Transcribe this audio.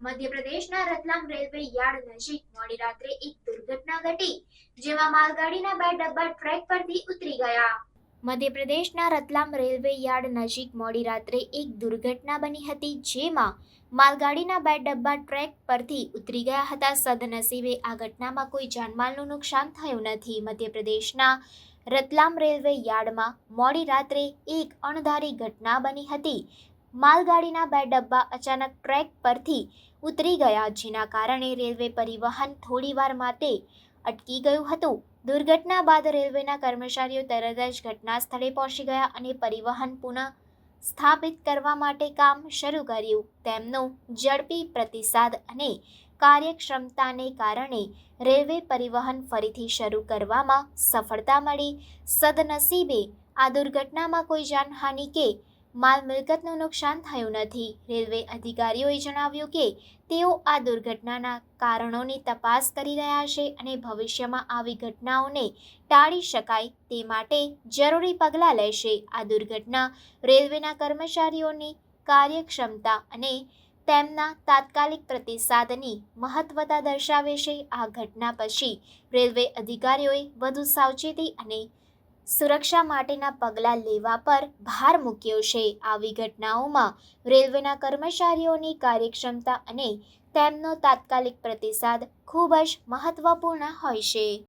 મધ્યપ્રદેશના Ratlam railway yard નજીક મોડી રાત્રે એક દુર્ઘટના ઘટી, જેમાં માલગાડીના બે ડબ્બા ટ્રેક પરથી ઉતરી ગયા. મધ્યપ્રદેશના રતલામ રેલવે યાર્ડ નજીક મોડી રાત્રે એક દુર્ઘટના બની હતી, જેમાં માલગાડીના બે ડબ્બા ટ્રેક પરથી ઉતરી ગયા હતા. સદનસીબે આ ઘટનામાં કોઈ જાનમાલનું નુકસાન થયું નથી. મધ્યપ્રદેશના રતલામ રેલવે યાર્ડમાં મોડી રાત્રે એક અણધારી ઘટના બની હતી. માલગાડીના બે ડબ્બા અચાનક ટ્રેક પરથી ઉતરી ગયા, જેના કારણે રેલવે પરિવહન થોડીવાર માટે અટકી ગયું હતું. દુર્ઘટના બાદ રેલવેના કર્મચારીઓ તરત જ ઘટના સ્થળે પહોંચી ગયા અને પરિવહન પુનઃ સ્થાપિત કરવા માટે કામ શરૂ કર્યું. તેમનો ઝડપી પ્રતિસાદ અને કાર્યક્ષમતાને કારણે રેલવે પરિવહન ફરીથી શરૂ કરવામાં સફળતા મળી. સદનસીબે આ દુર્ઘટનામાં કોઈ જાનહાનિ કે માલ મિલકતનું નુકસાન થયું નથી. રેલવે અધિકારીઓએ જણાવ્યું કે તેઓ આ દુર્ઘટનાના કારણોની તપાસ કરી રહ્યા છે અને ભવિષ્યમાં આવી ઘટનાઓને ટાળી શકાય તે માટે જરૂરી પગલાં લેશે. આ દુર્ઘટના રેલવેના કર્મચારીઓની કાર્યક્ષમતા અને તેમના તાત્કાલિક પ્રતિસાદની મહત્વતા દર્શાવે છે. આ ઘટના પછી રેલવે અધિકારીઓએ વધુ સાવચેતી અને સુરક્ષા માટેના પગલાં લેવા પર ભાર મૂક્યો છે. આવી ઘટનાઓમાં રેલવેના કર્મચારીઓની કાર્યક્ષમતા અને તેમનો તાત્કાલિક પ્રતિસાદ ખૂબ જ મહત્વપૂર્ણ હોય છે.